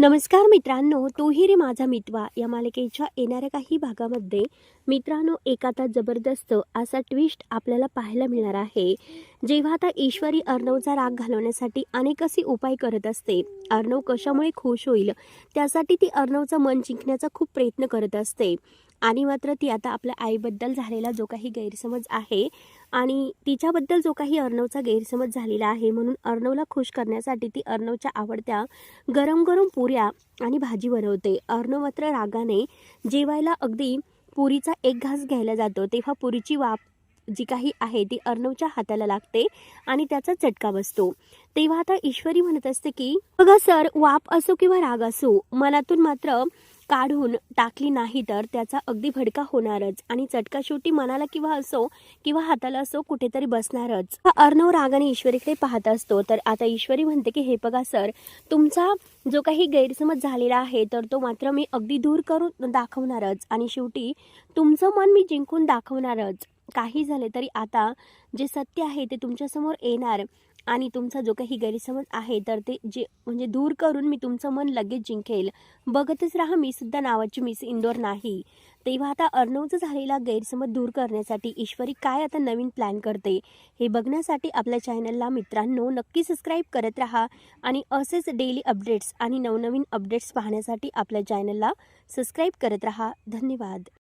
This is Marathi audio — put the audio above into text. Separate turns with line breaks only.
नमस्कार मित्रांनो तोही रे माझा मितवा. या मालिकेच्या येणाऱ्या काही भागामध्ये मित्रांनो एक आता जबरदस्त असा ट्विस्ट आपल्याला पाहायला मिळणार आहे. जेव्हा आता ईश्वरी अर्णवचा राग घालवण्यासाठी अनेक असे उपाय करत असते. अर्णव कशामुळे खुश होईल? त्यासाठी ती अर्णवचं मन जिंकण्याचा खूप प्रयत्न करत असते. आणि मात्र ती आता आपल्या आईबद्दल झालेला जो काही गैरसमज आहे आणि तिच्याबद्दल जो काही अर्णवचा गैरसमज झालेला आहे म्हणून अर्णवला खुश करण्यासाठी ती अर्णवच्या आवडत्या गरम गरम पुऱ्या आणि भाजी बनवते. अर्णव मात्र रागाने जेवायला अगदी पुरीचा एक घास घ्यायला जातो. तेव्हा पुरीची वाप जी काही आहे ती अर्णवच्या हाताला लागते आणि त्याचा चटका बसतो. तेव्हा आता ईश्वरी म्हणत असते की बघा सर वाप असो किंवा राग असो मनातून मात्र काढून टाकली नाही तर त्याचा अगदी भडका होणारच. आणि चटका शेवटी मनाला किंवा असो किंवा हाताला असो कुठेतरी बसणारच. अर्णव रागाने ईश्वरीकडे पाहत असतो. तर आता ईश्वरी म्हणते की हे बघा सर तुमचा जो काही गैरसमज झालेला आहे तर तो मात्र मी अगदी दूर करून दाखवणारच. आणि शेवटी तुमचं मन मी जिंकून दाखवणारच. काही झाले तरी आता जे सत्य आहे ते तुमच्यासमोर येणार आणि तुमचा जो काही गैरसमज आहे तर ते जे म्हणजे दूर करून मी तुमचं मन लगेच जिंकेल. बघतच राहा मी सुद्धा नावाची मिस इंदोर नाही. तेव्हा आता अर्णवचा झालेला गैरसमज दूर करण्यासाठी ईश्वरी काय आता नवीन प्लॅन करते हे बघण्यासाठी आपल्या चॅनलला मित्रांनो नक्की सबस्क्राईब करत राहा आणि असेच डेली अपडेट्स आणि नवनवीन अपडेट्स पाहण्यासाठी आपल्या चॅनलला सबस्क्राईब करत राहा. धन्यवाद.